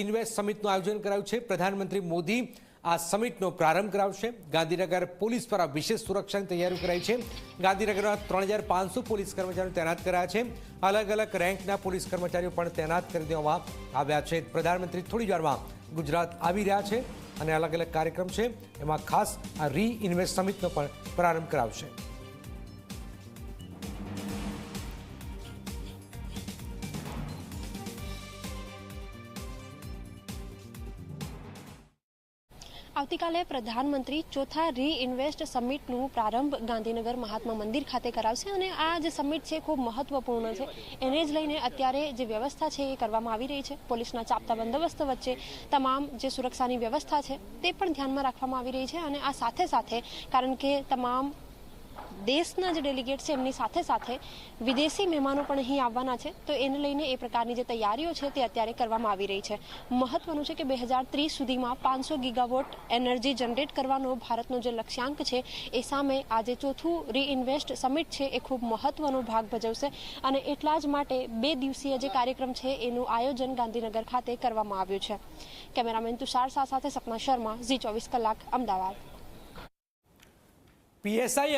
Invest સમિટનું આયોજન કરાયું છે. પ્રધાનમંત્રી મોદી આ સમિટનો પ્રારંભ કરાવશે. ગાંધીનગર પોલીસ દ્વારા વિશેષ સુરક્ષાની તૈયારી કરાઈ છે. ગાંધીનગરમાં ત્રણ હજાર પાંચસો પોલીસ કર્મચારીઓ તૈનાત કરાયા છે. અલગ અલગ રેન્કના પોલીસ કર્મચારીઓ પણ તૈનાત કરી દેવામાં આવ્યા છે. પ્રધાનમંત્રી થોડી વારમાં ગુજરાત આવી રહ્યા છે અને અલગ અલગ કાર્યક્રમ છે. એમાં ખાસ આ રી ઇન્વેસ્ટ સમિટનો પણ પ્રારંભ કરાવશે. આવતીકાલે પ્રધાનમંત્રી ચોથા રી ઇન્વેસ્ટ સમિટનું પ્રારંભ ગાંધીનગર મહાત્મા મંદિર ખાતે કરાવશે અને આ જે સમિટ છે ખૂબ મહત્વપૂર્ણ છે. એને જ લઈને અત્યારે જે વ્યવસ્થા છે એ કરવામાં આવી રહી છે. પોલીસના ચાપતા બંદોબસ્ત વચ્ચે તમામ જે સુરક્ષાની વ્યવસ્થા છે તે પણ ધ્યાનમાં રાખવામાં આવી રહી છે અને આ સાથે સાથે કારણ કે તમામ દેશના જે ડેલિગેટ છે, એમની સાથે સાથે વિદેશી મહેમાનો પણ અહીં આવવાના છે. તો એને લઈને એ પ્રકારની જે તૈયારીઓ છે, તે અત્યારે કરવામાં આવી રહી છે. મહત્વનું છે કે બે હજાર ત્રીસ સુધીમાં પાંચસો ગીગાવોટ એનર્જી જનરેટ કરવાનો ભારતનો જે લક્ષ્યાંક છે, એ સામે આજે ચોથું રીઇન્વેસ્ટ સમિટ છે, એ ખૂબ મહત્વનો ભાગ ભજવશે. અને એટલા જ માટે બે દિવસીય જે કાર્યક્રમ છે, એનું આયોજન ગાંધીનગર ખાતે કરવામાં આવ્યું છે. કેમેરામેન તુષાર શાહ સાથે સપના શર્મા, ઝી ચોવીસ કલાક, અમદાવાદ. પીએસઆઈ